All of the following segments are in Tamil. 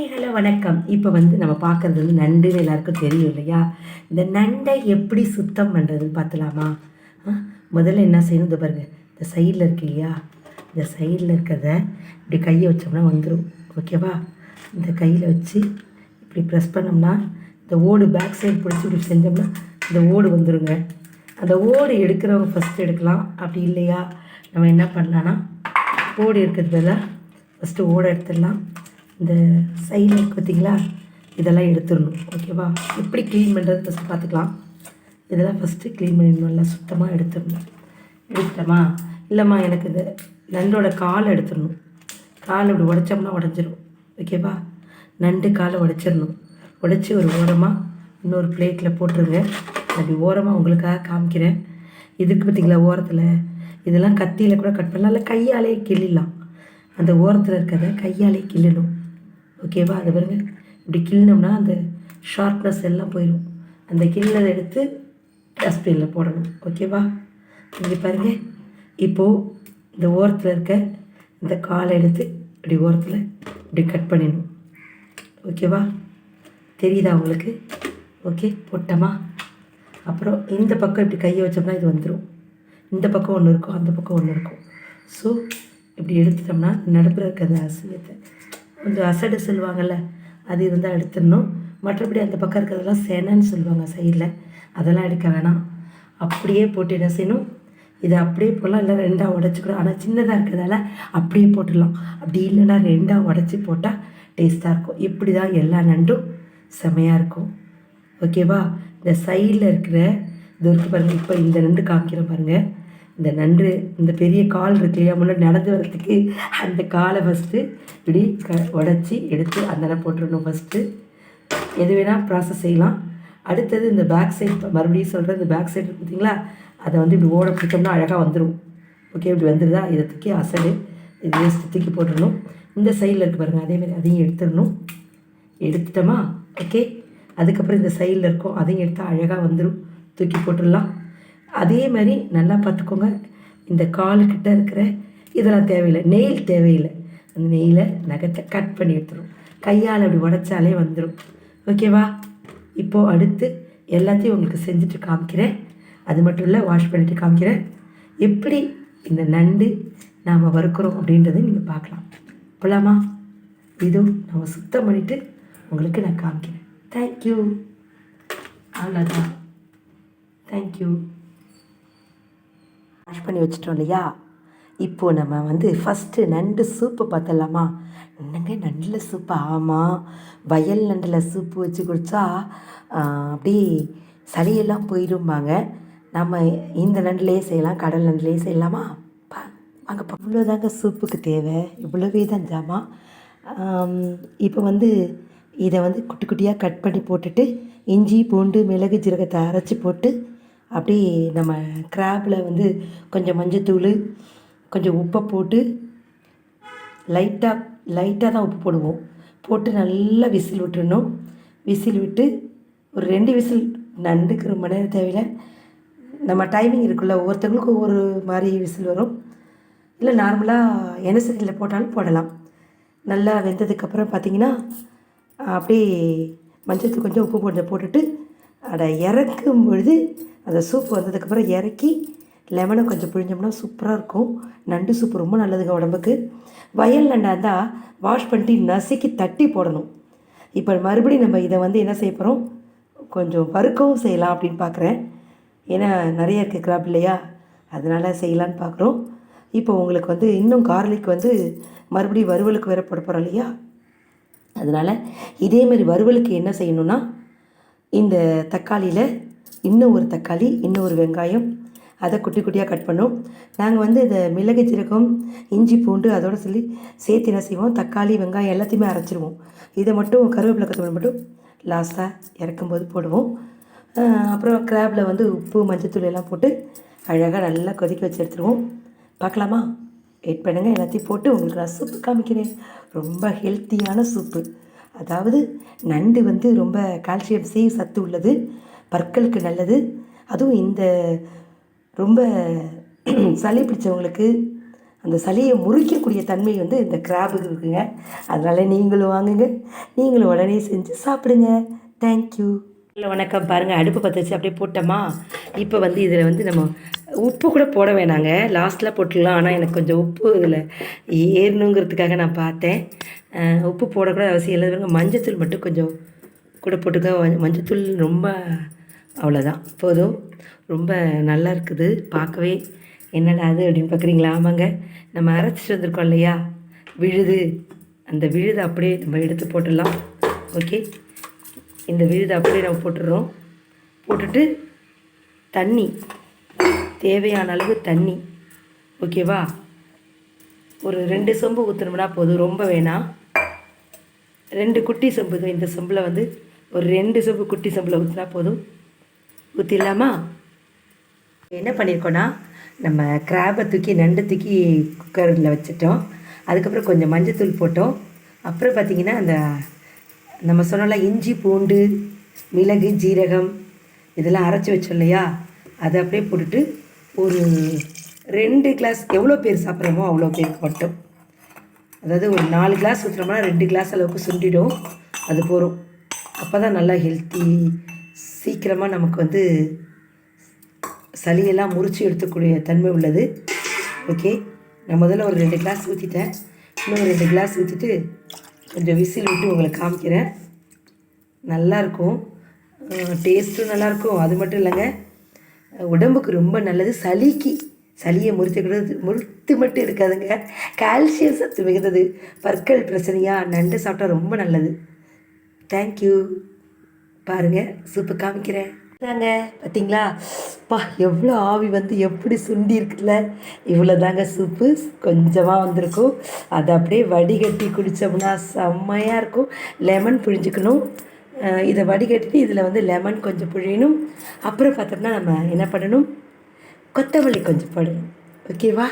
ஹலோ வணக்கம். இப்போ வந்து நம்ம பார்க்குறது வந்து நண்டுன்னு எல்லாருக்கும் தெரியும் இல்லையா? இந்த நண்டை எப்படி சுத்தம் பண்ணுறதுன்னு பார்த்துலாமா? முதல்ல என்ன செய்யணும்? இந்த இந்த சைடில் இருக்கு இல்லையா? இந்த சைடில் இருக்கிறத இப்படி கையை வச்சோம்னா வந்துடும் ஓகேவா இந்த கையில் வச்சு இப்படி ப்ரெஸ் பண்ணோம்னா இந்த ஓடு பேக் சைடு பிடிச்சி இப்படி செஞ்சோம்னா இந்த ஓடு வந்துருங்க. அந்த ஓடு எடுக்கிறவங்க ஃபஸ்ட்டு எடுக்கலாம். அப்படி இல்லையா? நம்ம என்ன பண்ணலான்னா ஓடு இருக்கிறது பதிலாக ஃபஸ்ட்டு ஓடை எடுத்துடலாம். இந்த சைடில் இருக்குது பார்த்தீங்களா? இதெல்லாம் எடுத்துடணும். ஓகேவா எப்படி க்ளீன் பண்ணுறது ஃபஸ்ட்டு பார்த்துக்கலாம். இதெல்லாம் ஃபஸ்ட்டு க்ளீன் பண்ணிடணும் நல்லா சுத்தமாக எடுத்துடணும். எடுத்துட்டோமா? இல்லைம்மா எனக்கு இந்த நண்டோட காலை எடுத்துடணும். கால் இப்படி உடைச்சோம்னா உடஞ்சிரும். ஓகேவா நண்டு காலை உடைச்சிடணும். உடைச்சி ஒரு ஓரமாக இன்னொரு பிளேட்டில் போட்டுருங்க. அப்படி ஓரமாக உங்களுக்காக காமிக்கிறேன். இதுக்கு பார்த்தீங்களா ஓரத்தில்? இதெல்லாம் கத்தியில் கூட கட் பண்ணலாம். இல்லை கையாலே கிள்ளிடலாம். அந்த ஓரத்தில் இருக்கிறத கையாலே கிள்ளணும் ஓகேவா அது பாருங்க. இப்படி கிள்ளினோம்னா அந்த ஷார்ப்னஸ் எல்லாம் போயிடும் அந்த கிள்ளதை எடுத்து டஸ்ட்பினில் போடணும். ஓகேவா இங்கே பாருங்க. இப்போது இந்த ஓரத்தில் இருக்க இந்த காலை எடுத்து இப்படி ஓரத்தில் இப்படி கட் பண்ணிடணும். ஓகேவா தெரியுதா உங்களுக்கு? ஓகே போட்டோமா? அப்புறம் இந்த பக்கம் இப்படி கையை வச்சோம்னா இது வந்துடும் இந்த பக்கம் ஒன்று இருக்கும் அந்த பக்கம் ஒன்று இருக்கும். ஸோ இப்படி எடுத்துட்டோம்னா நடுப்புற இருக்க அந்த அசிங்கத்தை கொஞ்சம் அசடு சொல்லுவாங்கள்ல அது இருந்தால் எடுத்துடணும். மற்றபடி அந்த பக்கம் இருக்கிறதெல்லாம் செனன்னு சொல்லுவாங்க சைடில். அதெல்லாம் எடுக்க வேணாம். அப்படியே போட்டு என்ன செய்யணும்? இதை அப்படியே போடலாம். இல்லை ரெண்டாக உடச்சிக்கூடும் ஆனால் சின்னதாக இருக்கிறதால அப்படியே போட்டுடலாம். அப்படி இல்லைன்னா ரெண்டாக உடச்சி போட்டால் டேஸ்ட்டாக இருக்கும். இப்படி தான் எல்லா நண்டும் செமையாக இருக்கும். ஓகேவா இந்த சைடில் இருக்கிற இது இருக்கு பாருங்கள் இப்போ இந்த நண்டு காமிக்கிறேன் பாருங்கள் இந்த நன்று இந்த பெரிய கால் இருக்கு இல்லையா முன்னாடி நடந்து வர்றதுக்கு அந்த காலை ஃபஸ்ட்டு இப்படி க உடச்சி எடுத்து அந்த போட்டுடணும் ஃபஸ்ட்டு எது வேணால் ப்ராசஸ் செய்யலாம். அடுத்தது இந்த பேக் சைடு மறுபடியும் சொல்கிற இந்த பேக் சைடு பார்த்தீங்களா அதை வந்து இப்படி ஓட பிடிச்சோம்னா அழகாக வந்துடும் ஓகே இப்படி வந்துடுதா இதை தூக்கி அசடு. இதை தூக்கி போட்டுடணும். இந்த சைடில் இருக்கு பாருங்கள் அதேமாதிரி அதையும் எடுத்துடணும். எடுத்துட்டோமா? ஓகே அதுக்கப்புறம் இந்த சைடில் இருக்கும் அதையும் எடுத்தால் அழகாக வந்துடும் தூக்கி போட்டுடலாம். அதே மாதிரி நல்லா பார்த்துக்கோங்க. இந்த காலுக்கிட்ட இருக்கிற இதெல்லாம் தேவையில்லை. நெயில் தேவையில்லை. அந்த நெயிலை நகத்தை கட் பண்ணி எடுத்துரும். கையால் அப்படி உடச்சாலே வந்துடும் ஓகேவா இப்போது அடுத்து எல்லாத்தையும் உங்களுக்கு செஞ்சுட்டு காமிக்கிறேன். அது மட்டும் இல்லை வாஷ் பண்ணிட்டு காமிக்கிறேன். எப்படி இந்த நண்டு நாம் வறுக்கிறோம் அப்படின்றத நீங்கள் பார்க்கலாம். போகலாமா இதுவும் நம்ம சுத்தம் பண்ணிவிட்டு உங்களுக்கு நான் காமிக்கிறேன். தேங்க்யூ அவ்வளோதான் தேங்க்யூ வாஷ் பண்ணி வச்சிட்டோம் இல்லையா? இப்போது நம்ம வந்து ஃபஸ்ட்டு நண்டு சூப்பு பார்த்தலாமா என்னங்க நண்டில் சூப்பு ஆமாம் வயல் நண்டில் சூப்பு வச்சு குடித்தா அப்படியே சளியெல்லாம் போயிடும்பாங்க நம்ம இந்த நண்டுலேயே செய்யலாம் கடல் நண்டுலேயே செய்யலாமா? அங்கே வாங்க இவ்வளோதாங்க சூப்புக்கு தேவை. இவ்வளோவே தான் ஜாமான் இப்போ வந்து இதை வந்து குட்டி குட்டியாக கட் பண்ணி போட்டுட்டு இஞ்சி பூண்டு மிளகு ஜீரகத்தை அரைச்சி போட்டு அப்படியே நம்ம கிராப்பில் வந்து கொஞ்சம் மஞ்சத்தூள் கொஞ்சம் உப்பை போட்டு லைட்டாக லைட்டாக தான் உப்பு போடுவோம். போட்டு நல்லா விசில் விட்டுறணும். விசில் விட்டு ஒரு ரெண்டு விசில் நண்டுக்கு ரொம்ப நேரம் தேவையில்லை. நம்ம டைமிங் இருக்குல்ல ஒவ்வொருத்தவங்களுக்கும் ஒவ்வொரு மாதிரி விசில் வரும். இல்லை நார்மலாக எண்ணெய் சட்டியில் போட்டாலும் போடலாம். நல்லா வெந்ததுக்கப்புறம் பார்த்தீங்கன்னா அப்படியே மஞ்சள் கொஞ்சம் உப்பு கொஞ்சம் போட்டுட்டு அட இறக்கும் பொழுது அந்த சூப் வந்ததுக்கப்புறம் இறக்கி லெமனை கொஞ்சம் பிழிஞ்சோம்னா சூப்பராக இருக்கும். நண்டு சூப் ரொம்ப நல்லதுங்க உடம்புக்கு. வயல் நண்டாக இருந்தால் வாஷ் பண்ணிட்டு நசுக்கி தட்டி போடணும். இப்போ மறுபடியும் நம்ம இதை வந்து என்ன செய்ய போகிறோம் கொஞ்சம் வறுக்கவும் செய்யலாம் அப்படின்னு பார்க்குறேன் ஏன்னா நிறைய இருக்குது கிராப் இல்லையா? அதனால் செய்யலான்னு பார்க்குறோம் இப்போ உங்களுக்கு வந்து இன்னும் கார்லிக் வந்து மறுபடியும் வறுவலுக்கு வேற போட போகிறோம் இல்லையா? அதனால் இதே மாதிரி வறுவலுக்கு என்ன செய்யணும்னா இந்த தக்காளியில் இன்னும் ஒரு தக்காளி இன்னும் ஒரு வெங்காயம் அதை குட்டி குட்டியாக கட் பண்ணோம் நாங்கள் வந்து இந்த மிளகு ஜீரகம் இஞ்சி பூண்டு அதோட சொல்லி சேர்த்து என்ன செய்வோம்? தக்காளி வெங்காயம் எல்லாத்தையுமே அரைச்சிடுவோம் இதை மட்டும் கருவேப்பிலை கொத்தமல்லி மட்டும் லாஸ்ட்டாக இறக்கும்போது போடுவோம். அப்புறம் கிராப்பில் வந்து உப்பு மஞ்சத்தூள் எல்லாம் போட்டு அழகாக நல்லா கொதிக்க வச்சு எடுத்துருவோம். பார்க்கலாமா? வெயிட் பண்ணுங்கள் எல்லாத்தையும் போட்டு உங்களுக்கு நான் சூப்பு காமிக்கிறேன். ரொம்ப ஹெல்த்தியான சூப்பு அதாவது நண்டு வந்து ரொம்ப கால்சியம் சி சத்து உள்ளது. பற்களுக்கு நல்லது. அதுவும் இந்த ரொம்ப சளி பிடிச்சவங்களுக்கு அந்த சளியை முறிக்கக்கூடிய தன்மை வந்து இந்த கிராபுக்கு இருக்குங்க. அதனால் நீங்களும் வாங்குங்க. நீங்களும் உடனே செஞ்சு சாப்பிடுங்க. தேங்க்யூ இல்லை வணக்கம். பாருங்கள் அடுப்பு பற்ற வச்சு அப்படியே போட்டோமா? இப்போ வந்து இதில் வந்து நம்ம உப்பு கூட போட வேணாங்க. லாஸ்ட்டில் போட்டுடலாம் ஆனால் எனக்கு கொஞ்சம் உப்பு இதில் ஏறணுங்கிறதுக்காக நான் பார்த்தேன். உப்பு போடக்கூட அவசியம் இல்லை. மஞ்சத்தூள் மட்டும் கொஞ்சம் கூட போட்டுக்க மஞ்சத்தூள் ரொம்ப அவ்வளோதான் போதும். ரொம்ப நல்லா இருக்குது. பார்க்கவே என்னடா அது அப்படின்னு பார்க்குறீங்களா? ஆமாங்க. நம்ம அரைச்சிட்டு வந்திருக்கோம் இல்லையா? விழுது. அந்த விழுது அப்படியே நம்ம எடுத்து போட்டுடலாம். ஓகே. இந்த விழுதை அப்படியே நம்ம போட்டுடுறோம். போட்டுட்டு தண்ணி. தேவையான அளவு தண்ணி. ஓகேவா? ஒரு ரெண்டு சொம்பு ஊற்றணும்னா போதும். ரொம்ப வேணாம். ரெண்டு குட்டி சொம்பு இந்த சொம்பில் வந்து ஒரு ரெண்டு சொம்பு குட்டி சொம்பில் ஊற்றினா போதும். ஊற்றிடலாமா என்ன பண்ணியிருக்கோன்னா நம்ம கிராபை தூக்கி நண்டு தூக்கி குக்கரில் வச்சுட்டோம். அதுக்கப்புறம் கொஞ்சம் மஞ்சத்தூள் போட்டோம். அப்புறம் பார்த்திங்கன்னா அந்த நம்ம சொன்னோம்ல இஞ்சி பூண்டு மிளகு ஜீரகம் இதெல்லாம் அரைச்சி வச்சோம் இல்லையா? அதை அப்படியே போட்டுட்டு ஒரு ரெண்டு கிளாஸ் எவ்வளோ பேர் சாப்பிட்றோமோ அவ்வளோ பேருக்கு மட்டும் அதாவது ஒரு நாலு கிளாஸ் ஊற்றுறோம்னா ரெண்டு கிளாஸ் அளவுக்கு சுண்டிடும். அது போகிறோம் அப்போ தான் நல்லா ஹெல்த்தி சீக்கிரமாக நமக்கு வந்து சளியெல்லாம் முறிச்சு எடுத்துக்கூடிய தன்மை உள்ளது. ஓகே நான் முதல்ல ஒரு ரெண்டு கிளாஸ் ஊற்றிட்டேன் இன்னும் ரெண்டு கிளாஸ் ஊற்றிட்டு கொஞ்சம் விசில் விட்டு உங்களுக்கு காமிக்கிறேன். நல்லாயிருக்கும். டேஸ்ட்டும் நல்லாயிருக்கும். அது மட்டும் இல்லைங்க. உடம்புக்கு ரொம்ப நல்லது. சளிக்கு சளியை முறித்துக்கிறது முறுத்து மட்டும் இருக்காதுங்க. கால்சியம் சத்து மிகுந்தது. பற்கள் பிரச்சனையாக நண்டு சாப்பிட்டா ரொம்ப நல்லது. தேங்க்யூ பாருங்கள் சூப்பு காமிக்கிறேன். தாங்க பார்த்தீங்களா பா எவ்வளோ ஆவி வந்து எப்படி சுண்டி இருக்குல்ல? இவ்வளோ தாங்க சூப்பு. கொஞ்சமாக வந்திருக்கும். அதை அப்படியே வடிகட்டி குடித்தோம்னா செம்மையாக இருக்கும். லெமன் புழிஞ்சுக்கணும். இதை வடிகட்டிட்டு இதில் வந்து லெமன் கொஞ்சம் புழியணும். அப்புறம் பார்த்தோம்னா நம்ம என்ன பண்ணணும்? கொத்தமல்லி கொஞ்சம் போடணும். ஓகேவா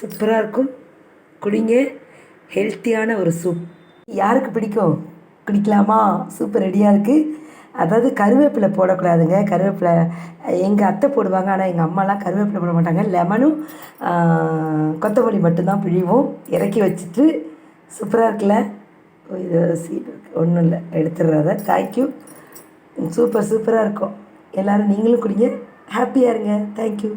சூப்பராக இருக்கும். குடிங்க. ஹெல்த்தியான ஒரு சூப் யாருக்கு பிடிக்கும்? குடிக்கலாமா? சூப்பர் ரெடியாக இருக்குது அதாவது கருவேப்பிலை போடக்கூடாதுங்க. கருவேப்பிலை எங்கள் அத்தை போடுவாங்க ஆனால் எங்கள் அம்மாலாம் கருவேப்பிலை போட மாட்டாங்க. லெமனும் கொத்தமல்லி மட்டும்தான் பிழிவோம். இறக்கி வச்சுட்டு சூப்பராக இருக்குல்ல? இது சீட் ஒன்றும் இல்லை. எடுத்துடுறத. தேங்க்யூ சூப்பர் சூப்பராக இருக்கும். எல்லோரும் நீங்களும் குடிங்க. ஹாப்பியாக இருங்க. தேங்க்யூ